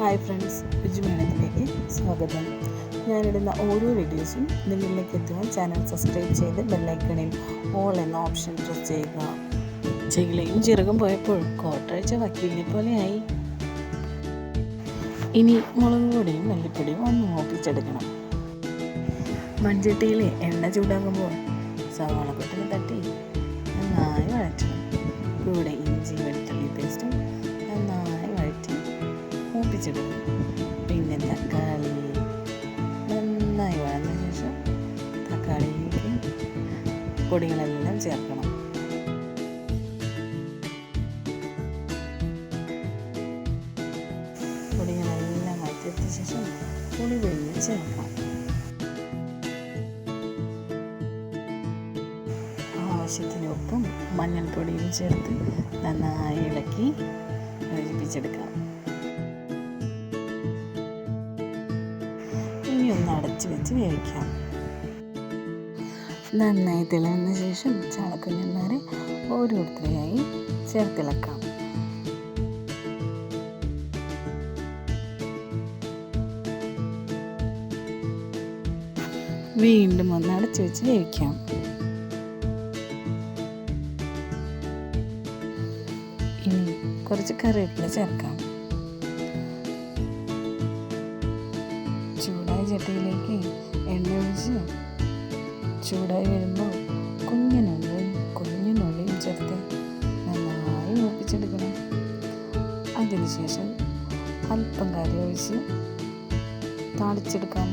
Hi friends Biju ബിജുമേണത്തിലേക്ക് സ്വാഗതം. ഞാനിടുന്ന ഓരോ വീഡിയോസും നിങ്ങളിലേക്ക് എത്തുവാൻ ചാനൽ സബ്സ്ക്രൈബ് ചെയ്ത് ബെല്ലൈക്കണിൽ ഓൾ എന്ന ഓപ്ഷൻ പ്രസ് ചെയ്യുക. ചെകിലയും ചിറകും പോയപ്പോൾ കോട്ടഴിച്ച വക്കീലിനെ പോലെയായി. ഇനി മുളക് പൊടിയും മല്ലിപ്പൊടിയും ഒന്ന് മോപ്പിച്ചെടുക്കണം. മൺചട്ടിയിൽ എണ്ണ ചൂടാകുമ്പോൾ സവാള കൊട്ടിന് തട്ടി മൂപ്പിച്ചെടുക്കണം പിന്നെ തക്കാളി. നന്നായി വഴന്ന ശേഷം തക്കാളിയിലേക്ക് പൊടികളെല്ലാം ചേർക്കണം. പൊടികളെല്ലാം വഴറ്റിയ ശേഷം പുളി വെള്ളം ചേർക്കണം ഉപ്പും മഞ്ഞൾപ്പൊടിയും ചേർത്ത് നന്നായി ഇളക്കി യോജിപ്പിച്ചെടുക്കാം. ഒന്ന് അടച്ചു വെച്ച് വേവിക്കാം. നന്നായി തിളന്ന ശേഷം ചാളക്കുഞ്ഞന്മാരെ ഓരോരുത്തരെയായി ചേർത്തിളക്കാം. വീണ്ടും ഒന്ന് അടച്ചു വെച്ച് വേവിക്കാം. ഇനി കുറച്ച് കറിവേപ്പില ചേർക്കാം. ചൂടായ ചട്ടിയിലേക്ക് എണ്ണ ഒഴിച്ച് ചൂടായി വരുമ്പോൾ കുഞ്ഞിനുള്ളിയും കുഞ്ഞിനുള്ളിയും ചേർത്ത് നന്നായി മൂപ്പിച്ചെടുക്കണം. അതിനുശേഷം അല്പം കറി ഒഴിച്ച് താളിച്ചെടുക്കാം.